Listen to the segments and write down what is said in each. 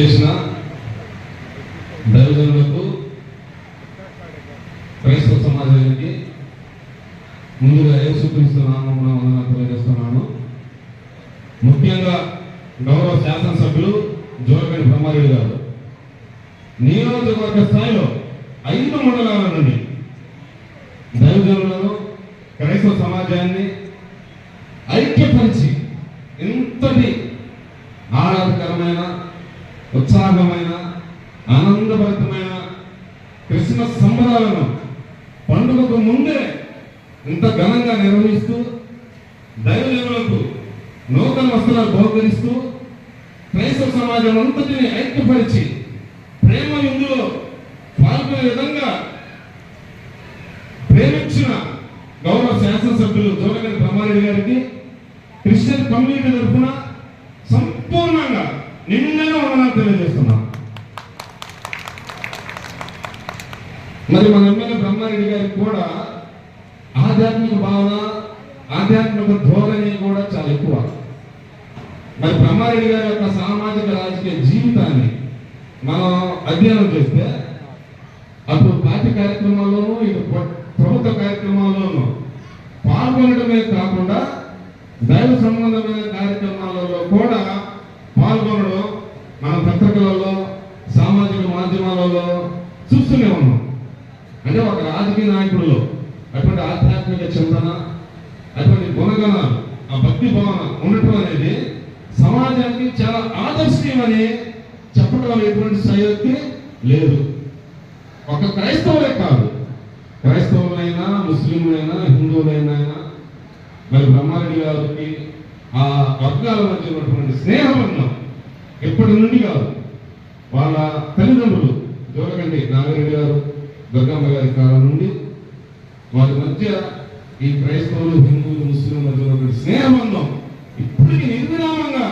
చేసిన దైవజనులకు క్రైస్తవ సమాజానికి ముందుగా యేసుక్రీస్తు వందన తెలియజేస్తున్నాను. ముఖ్యంగా గౌరవ శాసనసభ్యులు జోరగడి బ్రహ్మారెడ్డి గారు నియోజకవర్గ స్థాయిలో ఐదు మండలాల నుండి దైవజనులను క్రైస్తవ సమాజాన్ని ఐక్యపరిచి ఇంతటి ఆహ్లాదకరమైన ఉత్సాహమైన ఆనందభరితమైన క్రిస్మస్ సంబరాలను పండుగకు ముందే ఇంత ఘనంగా నిర్వహిస్తూ దైవజనులకు నూతన వస్త్రాలు బహుకరిస్తూ క్రైస్తవ సమాజం అంతటిని ఐక్యపరిచి ప్రేమ ఇందులో పాల్గొనే విధంగా ప్రేమించిన గౌరవ శాసనసభ్యులు జోగని బ్రహ్మారెడ్డి గారికి క్రిస్టియన్ కమ్యూనిటీ తరఫున వందనాలు తెలియజేస్తున్నాం. మరి మన ఎమ్మెల్యే బ్రహ్మారెడ్డి గారికి కూడా ఆధ్యాత్మిక భావన ఆధ్యాత్మిక ధోరణి కూడా చాలా ఎక్కువ. మరి బ్రహ్మారెడ్డి గారి యొక్క సామాజిక రాజకీయ జీవితాన్ని మనం అధ్యయనం చేస్తే అప్పుడు పార్టీ కార్యక్రమాల్లోనూ ఇటు అంటే ఒక రాజకీయ నాయకుడిలో అటువంటి ఆధ్యాత్మిక చింతన అటువంటి గుణగణాలు ఆ భక్తి భావన ఉండటం అనేది సమాజానికి చాలా ఆదర్శనీయమని చెప్పడం ఎటువంటి సయోక్తి లేదు. ఒక క్రైస్తవులే కాదు. క్రైస్తవులైనా ముస్లింలైనా హిందువులైనా మరి బ్రహ్మారెడ్డి గారికి ఆ వర్గాల మధ్య ఉన్నటువంటి స్నేహబంధం ఎప్పటి నుండి కాదు. వాళ్ళ తల్లిదండ్రులు జోరకండి నాగరెడ్డి గారు దుర్గమ్మ గారి కాలం నుండి వారి మధ్య ఈ క్రైస్తవులు హిందువులు ముస్లింల మధ్య ఉన్నటువంటి స్నేహబంధం ఇప్పటికీ నిర్విరామంగా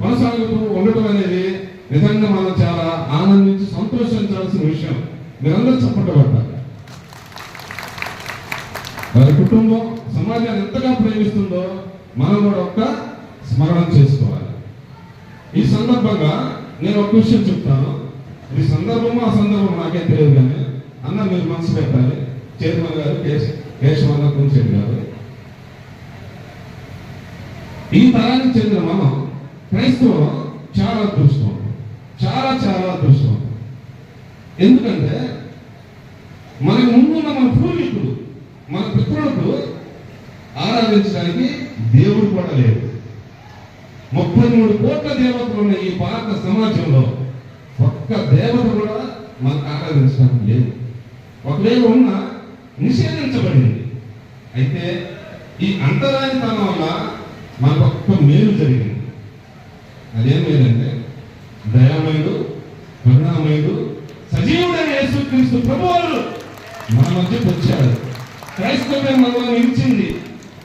కొనసాగుతూ ఉండటం అనేది నిజంగా మనం చాలా ఆనందించి సంతోషించాల్సిన విషయం. మీరందరూ చప్పటపడ్డారు వారి కుటుంబం సమాజాన్ని ఎంతగా ప్రేమిస్తుందో మనం కూడా ఒక్క స్మరణ చేసుకోవాలి. ఈ సందర్భంగా నేను ఒక విషయం చెప్తాను. ఈ సందర్భము ఆ సందర్భం నాకే తెలియదు కానీ అన్న మీరు మనసు పెట్టాలి. చైర్మన్ గారు కేశవన్న కుంచెడ్డి గారు ఈ తరానికి చెందిన మనం క్రైస్తవం చాలా అదృష్టం. చాలా చాలా అదృష్టం. ఎందుకంటే మనకు ముందున్న మన పూర్వీకులు మన పితృలకు ఆరాధించడానికి దేవుడు కూడా లేదు ముప్పై మూడు కోట్ల దేవతలు ఉన్న ఈ భారత సమాజంలో ఒక్క దేవత కూడా మనకు ఆరాధించడానికి లేదు. ఒకవేళ ఉన్న నిషేధించబడింది. అయితే ఈ అంతరాయతనం వల్ల మనకు ఒక్క మేలు జరిగింది. అదేం లేదంటే దయామయుడు కరుణామయుడు సజీవుడైన యేసుక్రీస్తు ప్రభువులు మన మధ్యకు వచ్చాడు క్రైస్తవ్యం మనలో నిలిచింది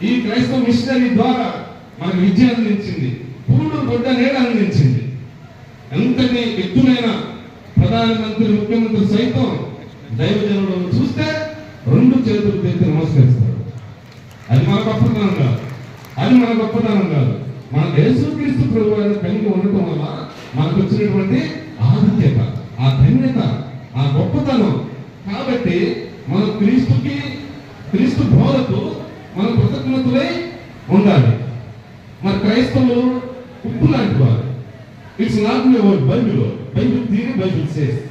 ఈ క్రైస్తవ మిషనరీ ద్వారా మనకు విద్య అందించింది. పూడు గొడ్డ నేల అందించింది. ఎంతటి ఎత్తులైన ప్రధానమంత్రి ముఖ్యమంత్రి సైతం దైవజనులను చూస్తే రెండు చేతులు తెచ్చి నమస్కరిస్తారు. అది మన గొప్పతనం కాదు. అది మన గొప్పతనం కాదు. మన యేసుక్రీస్తు ప్రభు వారిని కలిగి ఉండటం వల్ల మనకు వచ్చినటువంటి ఆధిక్యత ఆ ధన్యత ఆ గొప్పతనం. కాబట్టి మన క్రీస్తుకి క్రీస్తు బోధకు మన కృతజ్ఞతలై ఉండాలి. మరి క్రైస్తవులు ఉప్పు లాంటి వారు. It's not me word Bible Bible తీరి బైబిల్ చేస్తే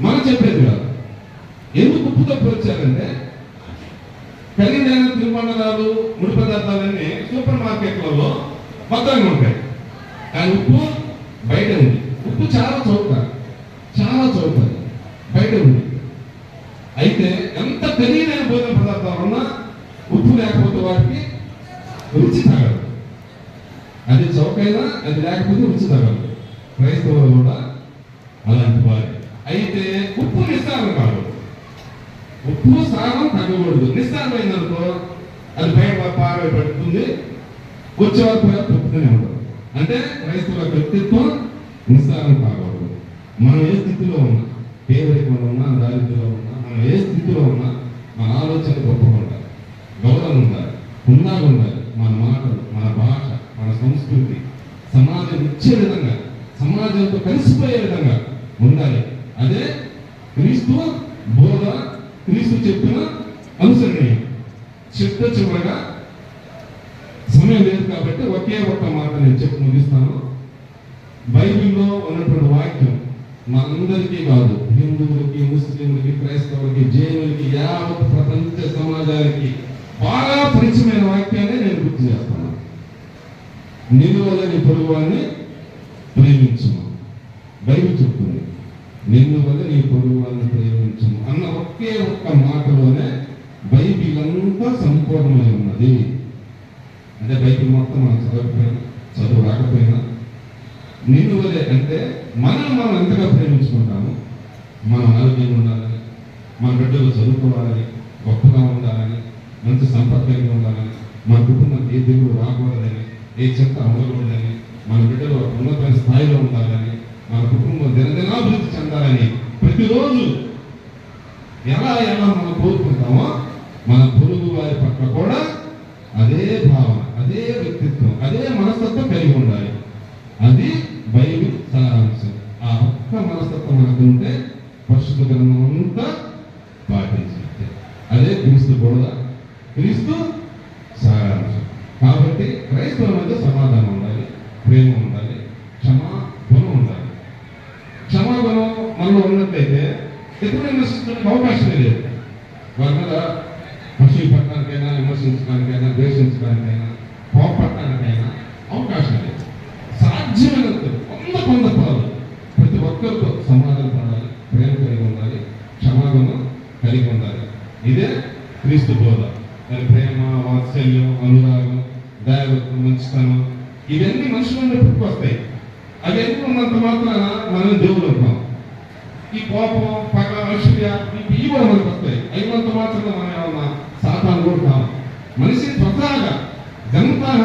మనం చెప్పేది కాదు ఎందుకు ఉప్పు ఏంటంటే కలిగిన ఖరీదైన తిరుమండలాలు ముడి పదార్థాలన్నీ సూపర్ మార్కెట్లలో మొత్తంగా ఉంటాయి. కానీ ఉప్పు బయట ఉంది. ఉప్పు చాలా చౌక చాలా చౌక బయట ఉంది. అయితే ఎంత ఖరీదైన భోజన పదార్థాలు ఉన్నా ఉప్పు లేకపోతే వాటికి రుచి తగదు అది చౌకైనా అది లేకపోతే రుచి తగదు క్రైస్తవులు కూడా అలాంటి వారు. అయితే ఉప్పు నిస్సారం కాదు. ఉప్పు సారం తగ్గకూడదు. నిస్సారమైంది అనుకో అది బయట పారై పడుతుంది. వచ్చే వరకు కూడా తప్పుతూనే ఉండదు అంటే క్రైస్తవుల వ్యక్తిత్వం నిస్సారం కాకూడదు. మనం ఏ స్థితిలో ఉన్నా పేదరికంలో ఉన్నా దారిద్ర్యంలో ఉన్నా మనం ఏ స్థితిలో ఉన్నా మన ఆలోచన గొప్పగా ఉండాలి గౌరవం ఉండాలి. హుందాగా ఉండాలి. మన మాటలు మన భాష మన సంస్కృతి సమాజం ఇచ్చే విధంగా సమాజంతో కలిసిపోయే విధంగా ఉండాలి. అదే క్రీస్తు క్రీస్తు చెప్పిన అనుసరణీయం చిట్ట చివరగా సమయం లేదు కాబట్టి ఒకే ఒక్క మాట నేను చెప్పి ముగిస్తాను. బైబిల్లో ఉన్నటువంటి వాక్యం మనందరికీ కాదు హిందువులకి ముస్లింలకి క్రైస్తవులకి జైనులకి యావత్ ప్రపంచ సమాజానికి బాగా పరిచయమైన వాక్యాన్ని నేను గుర్తు చేస్తాను. నిలువలని వల్ల నీ పొరుగువాన్ని ప్రేమించుము. బైబిల్ చెప్తుంది. నిన్ను వల్ల నీ పొరుగులను ప్రేమించుము అన్న ఒకే ఒక్క మాటలోనే బైబిల్ అంతా సంపూర్ణమై ఉన్నది. అంటే బైబిల్ మొత్తం మనం చదవకపోయినా చదువు రాకపోయినా నిన్ను వలే అంటే మనం మనం ఎంతగా ప్రేమించుకుంటాము? మనం ఆరోగ్యంగా ఉండాలని మన బిడ్డలు చదువుకోవాలని గొప్పగా ఉండాలని మంచి సంపర్కంగా ఉండాలని మన కుటుంబం ఏ దేవుడు రాకూడదని ఏ చెత్త అమలకూడదని మన బిడ్డలు ఒక ఉన్నతమైన స్థాయిలో ఉండాలని మన కుటుంబం దినదినాభివృద్ధి చెందాలని ప్రతిరోజు ఎలా ఎలా మనం కోరుకుంటామో మన పొరుగు వారి పట్ల కూడా అదే భావన అదే వ్యక్తిత్వం అదే మనస్తత్వం కలిగి ఉండాలి. అది బైబిల్ సారాంశం. ఆ ఒక్క మనస్తత్వం మనకు ఉంటే పరిశుద్ధ గ్రంథం అంతా పాటించినట్టే అదే క్రీస్తు బోధ. క్రీస్తు సారాంశం. కాబట్టి క్రైస్తవుల మధ్య సమాధానం ఉండాలి. ప్రేమ ఉండాలి. మనలో ఉన్నట్లయితే ఎప్పుడు విమర్శించడానికి అవకాశమే లేదు. వారి మీద పశువు పట్టడానికైనా విమర్శించడానికైనా ద్వేషించడానికైనా కోపడటానికైనా అవకాశం లేదు. సాధ్యమైనంత వంద కొంత పదాలు ప్రతి ఒక్కరితో సమాధానం పడాలి ప్రేమ కలిగి ఉండాలి క్షమాగుణం కలిగి ఉండాలి. ఇదే క్రీస్తు బోధ. మరి ప్రేమ వాత్సల్యం అనురాగం దైవత్వం మంచితనం ఇవన్నీ మనుషుల పుట్టుకొస్తాయి. అవన్నీ ఉన్నంత మాత్రాన మనం దేవుడు కోపం పగ అసూయ మీకు ఈ కూడా వస్తాయి. అయినంత మాత్రం మనం ఏమన్నా సాతాను కూడా కాదు మనిషి స్వతహాగా జన్మతః